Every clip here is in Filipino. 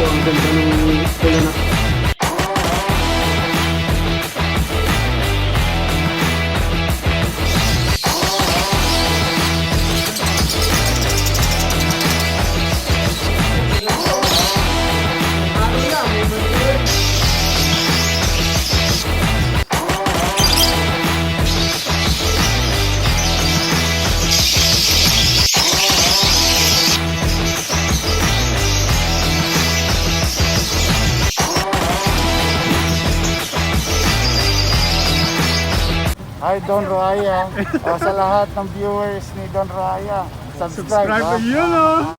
ang Don Raya. o, sa lahat ng viewers ni Don Raya, subscribe. ha? yun oh!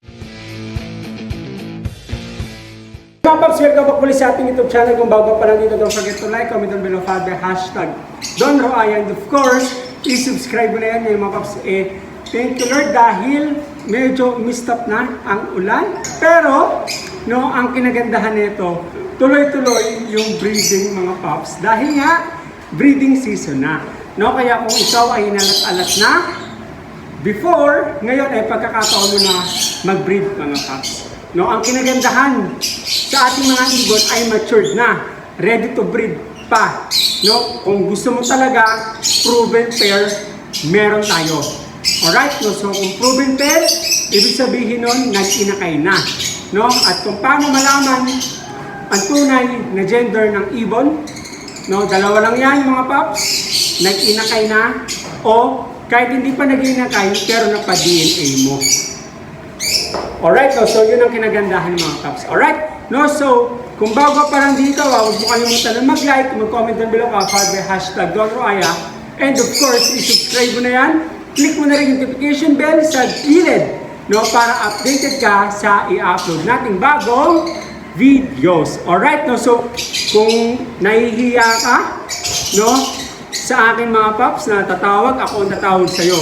Mga Paps, welcome back muli sa ating YouTube channel. Kung bago pa lang dito, don't forget to like, comment down below, follow the hashtag Don Roaya. And of course, please subscribe mo na yan ngayon mga Paps. Eh, thank you Lord dahil medyo mistop na ang ulan. Pero, no, ang kinagandahan nito, tuloy-tuloy yung breeding mga Paps. Dahil nga, breeding season na. No, kaya kung ikaw ay nalat-alat na, Before, ngayon ay pagkakataon mo na mag-breed mga paps. No, ang kinagandahan sa ating mga ibon ay matured na, ready to breed pa. No, kung gusto mo talaga proven pair, meron tayo. Alright, no, so kung proven pair, ibig sabihin nun, nag-inakay na. No, at kung paano malaman ang tunay na gender ng ibon, no, dalawa lang yan mga paps, nag-inakay na o kahit hindi pa nag-inakay pero napa-DNA mo. Alright, no? so yun ang kinagandahan mga paps. Alright, no? So, kung bago pa lang dito, ah, huwag mo kalimutan na mag-like, mag-comment down below ka, follow the hashtag Don Roaya. And of course, i-subscribe mo na yan. Click mo na rin yung notification bell sa gilid, no? Para updated ka sa i-upload nating bagong videos. Alright, no? So, kung nahihiya ka, no? Sa akin mga paps na tatawag, ako ang tatawag sa'yo.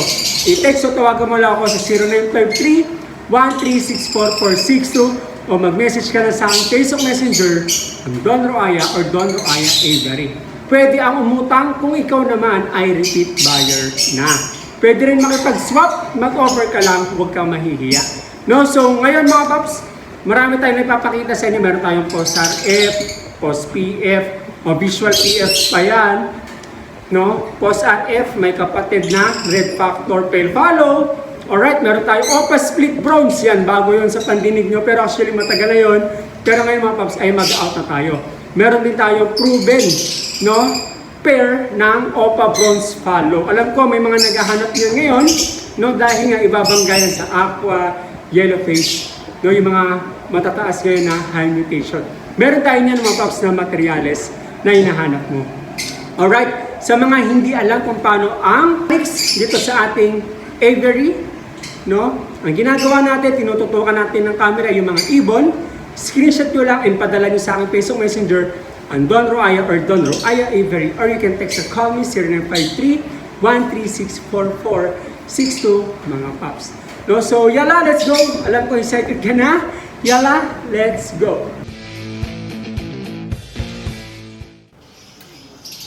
I-text o tawagan mo lang ako sa 0953 1364462 o mag-message ka na sa aking Facebook Messenger ang Don Roaya or Don Roaya Avery. Pwede ang umutang kung ikaw naman ay repeat buyer na. Pwede rin makipag-swap, mag-offer ka lang, huwag kang mahihiya. No, so ngayon mga paps, marami tayong nagpapakita sa inyo. Meron tayong post RF, post PF, o visual PF pa yan. No? Post RF, may kapatid na red factor pale follow. Alright, meron tayo OPA split bronze yan. Bago yun sa pandinig nyo. Pero actually matagal na yun. Pero ngayon mga paps ay mag-out na tayo. Meron din tayo proven no? pair ng OPA bronze follow. Alam ko may mga naghahanap yun ngayon. No? Dahil nga ibabangga yan sa aqua, yellow face. No? Yung mga matataas ngayon na high mutation. Meron tayo niyan mga paps na materyales na hinahanap mo. Alright, sa mga hindi alam kung paano ang next dito sa ating aviary, no? Ang ginagawa natin, tinututukan natin ng camera yung mga ibon, screenshot nyo lang and padala nyo sa aking Facebook Messenger ang Don Roaya or Don Roaya Aviary or you can text or call me 0953-1364462 mga paps. No? So, yala, let's go! Alam ko excited ka na. Yala, let's go!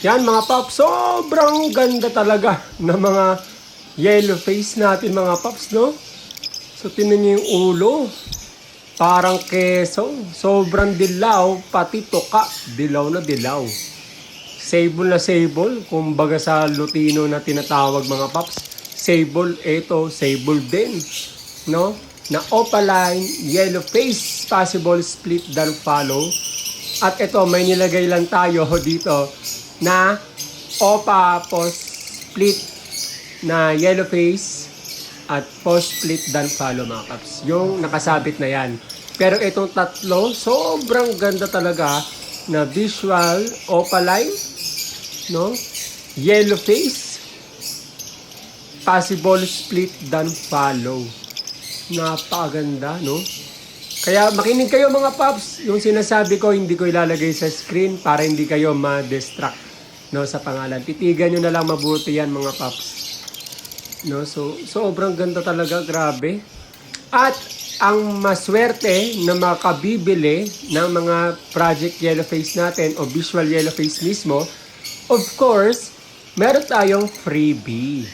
Yan mga paps, sobrang ganda talaga ng mga yellow face natin mga paps, no? So tinan niyo yung ulo. Parang keso. Sobrang dilaw, pati toka. Dilaw na dilaw. Sable na sable, kumbaga sa Lutino na tinatawag mga paps. Sable, eto, sable din. No? Na opaline, yellow face, possible split dan follow. At ito, may nilagay lang tayo dito na opa post split na yellow face at post split dan follow mga kaps. Yung nakasabit na yan. Pero itong tatlo, sobrang ganda talaga na visual opaline, no? Yellow face, possible split dan follow. Napakaganda, no? Kaya makinig kayo mga paps, yung sinasabi ko hindi ko ilalagay sa screen para hindi kayo ma-distract no sa pangalan. Titigan nyo na lang mabuti yan mga paps. No, so sobrang ganda talaga, grabe. At ang maswerte na makabibili ng mga project yellow face natin o visual yellow face mismo, of course, meron tayong freebie.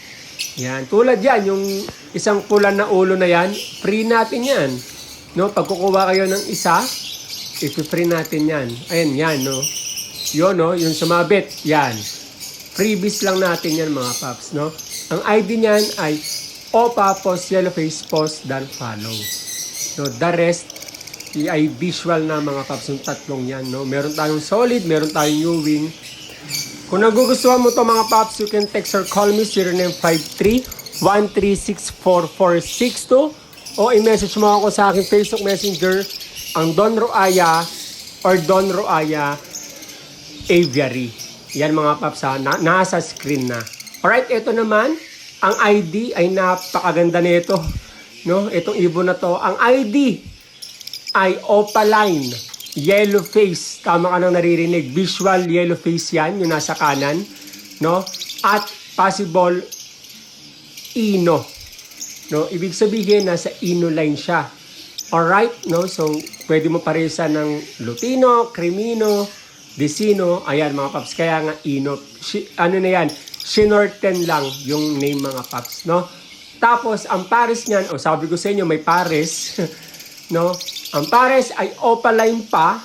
Yan, tulad yan, yung isang pula na ulo na yan, free natin yan. No, pag kukuha kayo ng isa, ipi-free natin yan. Ayan, yan, no? Yun, no? Yung sumabit, yan. Freebies lang natin yan, mga paps, no? Ang ID niyan ay OPA post yellow face post dan follow. So, the rest, ay visual na mga paps yung tatlong yan, no? Meron tayong solid, meron tayong new wing. Kung nagugustuhan mo to mga paps, you can text or call me 0953-1364462 o i-message mo ako sa aking Facebook Messenger ang Don Roaya or Don Roaya Aviary. Yan mga paps ha, na, nasa screen na. Alright, ito naman, ang ID ay napakaganda nito. No, itong ibon na to. Ang ID ay opaline, yellow face. Tama ka nang naririnig. Visual yellow face yan, yung nasa kanan. No? At possible ino. No? Ibig sabihin, nasa ino line siya. Alright? No? So, pwede mo paresa ng Lutino, Crimino, Desino. Ayan, mga paps. Kaya nga, ino. Si, ano na yan? Sinorten lang yung name mga paps. No? Tapos, ang pares niyan, o sabi ko sa inyo, may pares. no? Ang pares ay opaline pa,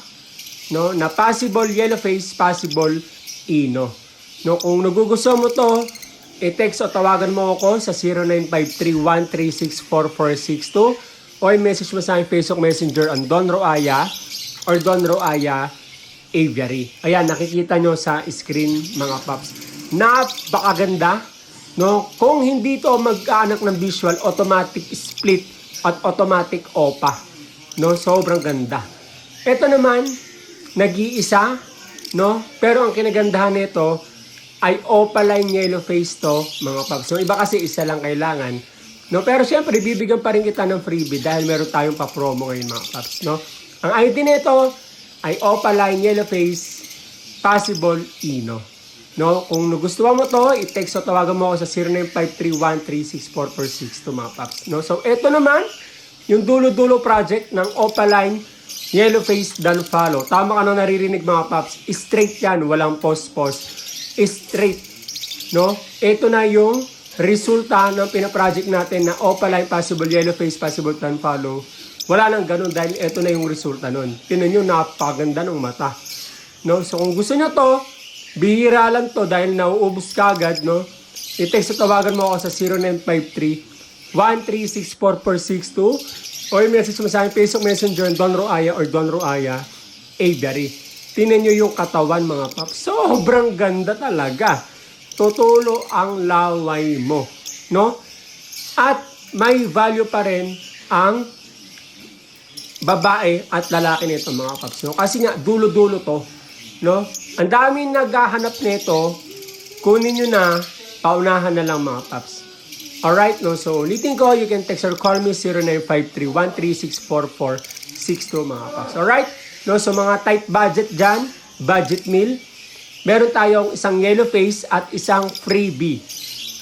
no? Na possible yellow face, possible ino. No, kung nagugustuhan mo to, i-text o tawagan mo ako sa 0953-1364462 o i-message mo sa aking Facebook Messenger ang Don Roaya or Don Roaya Aviary. Ayan, nakikita nyo sa screen mga paps. Napakaganda. No? Kung hindi to mag-aanak ng visual, automatic split at automatic OPA. No? Sobrang ganda. Ito naman, nag-iisa, no? Pero ang kinagandahan nito ay opaline yellow face to, mga paps. No, iba kasi isa lang kailangan. No, pero siyempre bibigyan pa rin kita ng freebie dahil meron tayong pa-promo ngayon mga paps, no? Ang ID nito ay opaline yellow face possible ino. No, kung nagustuhan mo to, i-text o tawagan mo ako sa 0953-1364462 mga paps. No, so ito naman yung dulo-dulo project ng opaline yellow face dan follow. Tama ka na naririnig mga paps. Straight yan, walang post-post. Straight. No? Ito na yung resulta ng pinaproject natin na opaline possible yellow face possible dan follow. Wala nang ganun dahil ito na yung resulta nun. Tinan nyo, napaganda ng mata. No? So kung gusto nyo to, bihira lang to dahil nauubos ka agad, no? I-text o tawagan mo ako sa 0953 1364462 o i-message mo sa aking Facebook Messenger Don Roaya or Don Roaya Avery. Tingnan nyo yung katawan mga paps. Sobrang ganda talaga. Tutulo ang laway mo. No? At may value pa rin ang babae at lalaki nito mga paps. No? Kasi nga, dulo-dulo to. No? Ang daming naghahanap nito, kunin nyo na, paunahan na lang mga paps. Alright, no? So, ulitin ko, you can text or call me 0953-1364462 mga paps. Alright? No? So, mga tight budget dyan, budget meal, meron tayong isang yellow face at isang freebie.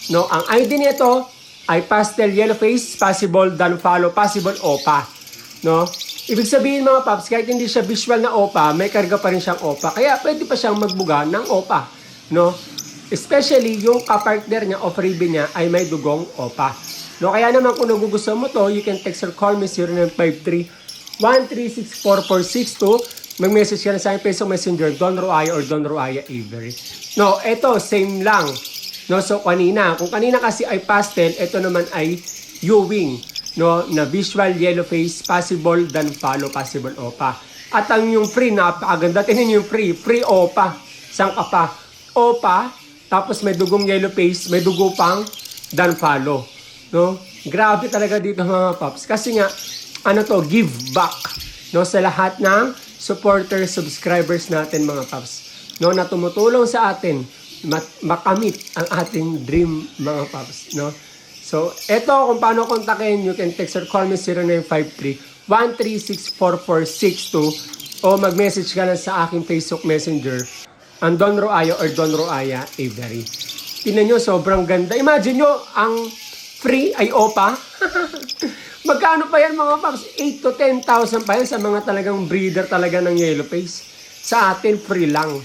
No? Ang ID nito ay pastel yellow face, possible dan follow, possible OPA. No? Ibig sabihin mga paps, kahit hindi siya visual na OPA, may karga pa rin siyang OPA. Kaya pwede pa siyang magbuga ng OPA. No? Especially yung kapartner niya o freebie niya ay may dugong OPA. No, kaya naman kung nagugustuhan mo to, you can text or call me 0953 1364462 Mag-message ka na sa aking Facebook Messenger, Don Roaya or Don Roaya Avery. No, eto, same lang. No, so kanina, kung kanina kasi ay pastel, ito naman ay U-wing. No, na visual yellow face, possible dan follow, possible OPA. At ang yung free, napakaganda. Tingnan yung free, free OPA. Saan ka pa? OPA, tapos may dugong yellow face, may dugo pang dan follow. No? Grabe talaga dito mga paps. Kasi nga, ano to, give back. No, sa lahat ng supporter, subscribers natin mga paps. No, na tumutulong sa atin makamit ang ating dream mga paps. No? So, eto kung paano kontakin, you can text or call me 0953 1364462 o mag-message ka lang sa aking Facebook Messenger ang Don Roaya or Don Roaya Avery. Tingnan nyo, sobrang ganda. Imagine nyo, ang free ay OPA. Magkano pa yan mga paps? 8 to 10,000 pa yan sa mga talagang breeder talaga ng yellow face. Sa atin, free lang.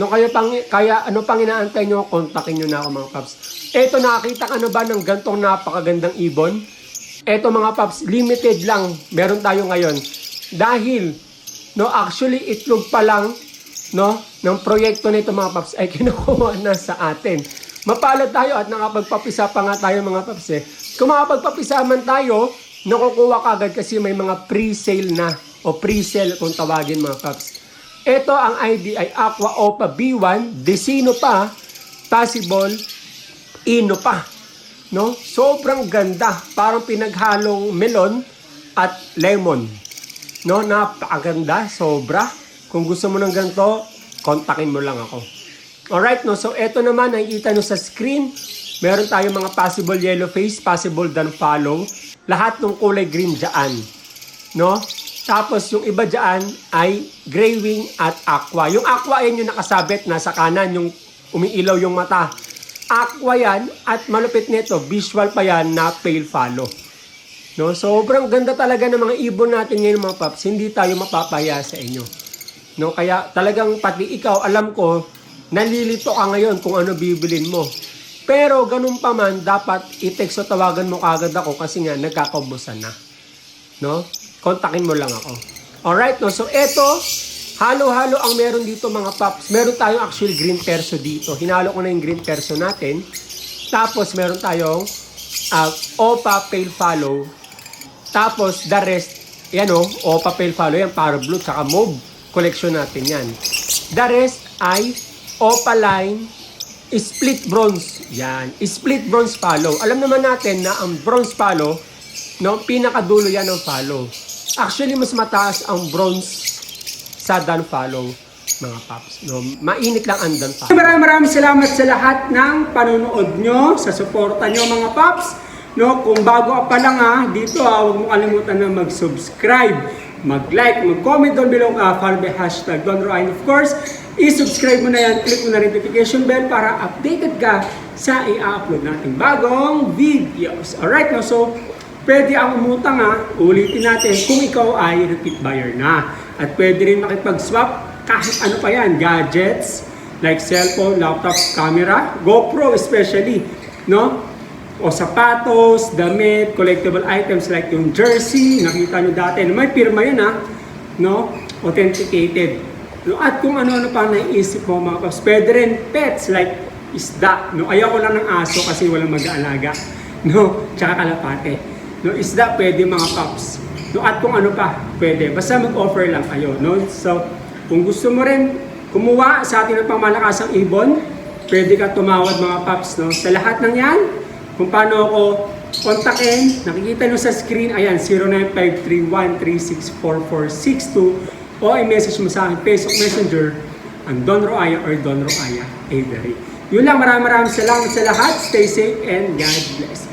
No, kaya, pang, kaya ano pang inaantay nyo, kontakin nyo na ako mga paps. Eto, nakakita ka na ba ng gantong napakagandang ibon? Eto mga paps, limited lang. Meron tayo ngayon. Dahil no, actually itlog pa lang, no, ng proyekto nito mga paps ay kinukuha na sa atin. Mapalad tayo at nakapagpapisa pa nga tayo mga paps eh. Kung makapagpapisa man tayo, nakukuha kagad kasi may mga pre-sale na o pre-sale kung tawagin mga paps. Ito ang ay Aqua Opa B1, Desino pa, Possible, Ino pa. No? Sobrang ganda. Parang pinaghalong melon at lemon. No? Napakaganda. Sobra. Kung gusto mo ng ganito, kontakin mo lang ako. Alright, no? So, ito naman, nakikita nyo sa screen. Meron tayong mga possible yellow face, possible dan follow. Lahat ng kulay green dyan. No? Tapos, yung iba dyan ay gray wing at aqua. Yung aqua, yan yung nakasabit, nasa kanan, yung umiilaw yung mata. Aqua yan at malupit nito, visual pa yan na pale follow. No, sobrang ganda talaga ng mga ibon natin ngayon mga paps. Hindi tayo mapapaya sa inyo. No, kaya talagang pati ikaw, alam ko, nalilito ka ngayon kung ano bibilin mo. Pero ganun pa man, dapat i-text o tawagan mo kagad ako kasi nga nagkakaubusan na. No? Kontakin mo lang ako. Alright, no? So, eto, halo-halo ang meron dito mga paps. Meron tayong actual green perso dito. Hinalo ko na yung green perso natin. Tapos, meron tayong uh, Opa Pale Follow. Tapos, the rest, yan o, Opa Pale Follow, yan, para blue, tsaka mauve. Collection natin yan. The rest ay Opa Line, split bronze. Yan, split bronze follow. Alam naman natin na ang bronze follow, no, pinakadulo yan ng follow. Actually, mas mataas ang bronze sa dan follow, mga paps. No, mainit lang ang dan. Maraming maraming salamat sa lahat ng panonood nyo, sa suporta nyo mga paps. No, kung bago pa lang ha, dito ha, huwag mo kalimutan na mag-subscribe, mag-like, mag-comment down below ka, follow the hashtag Don Ryan. Of course, i-subscribe mo na yan, click mo na notification bell para updated ka sa i-upload nating bagong videos. Alright, no? So, pwede ang umutang ha, ulitin natin kung ikaw ay repeat buyer na. At pwede rin makipag-swap kahit ano pa yan, gadgets, like cellphone, laptop, camera, GoPro especially, no? O sapatos, damit, collectible items like yung jersey, nakita nyo dati, may pirma yun ha, no? Authenticated. No, at kung ano-ano pa naiisip mo mga paps, pwede rin pets like isda. No, ayaw ko lang ng aso kasi walang mag-aalaga. No, tsaka kalapate. No, isda pwede mga paps. No, at kung ano pa, pwede. Basta mag-offer lang kayo. No? So, kung gusto mo rin kumuha sa ating pangmalakasang ibon, pwede ka tumawad mga paps. No? Sa lahat ng yan, kung paano ako kontakin, nakikita nyo sa screen, ayan, 0953-1364462 o i-message mo sa akin Facebook Messenger ang Don Roaya or Don Roaya Avery. Yun lang, maraming maraming salamat sa lahat. Stay safe and God bless.